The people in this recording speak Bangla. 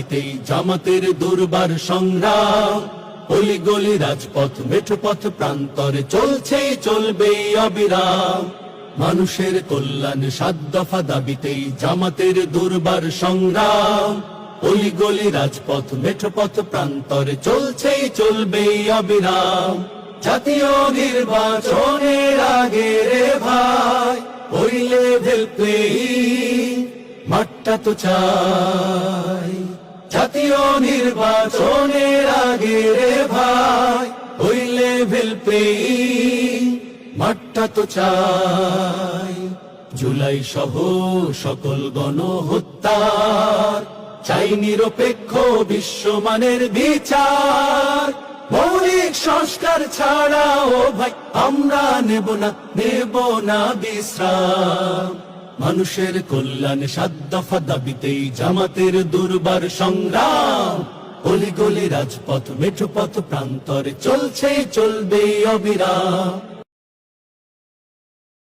এতেই জামাতের দুর্বার সংগ্রাম। অলি গলি রাজপথ মেঠো পথ প্রান্তরে চলছে, চলবে অবিরাম। মানুষের কল্যাণ সাত দফা দাবিতেই জামাতের দুর্বার সংগ্রাম। অলি গলি রাজপথ মেঠো পথ প্রান্তরে চলছে, চলবে অবিরাম। জাতীয় নির্বাচনের আগে রে ভাই ওই লেভেল মাঠটা তো চাই। জাতীয় নির্বাচনের আগে রে ভাই ওই লেভেল প্লেয়িং মাঠটা তো চাই। জুলাই সহ সকল গণহত্যার, চাই নিরপেক্ষ বিশ্বমানের বিচার। মৌলিক সংস্কার ছাড়াও ভাই, আমরা নেব না নেব না বিশ্রাম। মানুষের কল্যাণে সাত দফা দাবিতেই জামাতের দুর্বার সংগ্রাম। অলি গলি রাজপথ, মেঠোপথ প্রান্তরে, চলছে চলবে অবিরাম।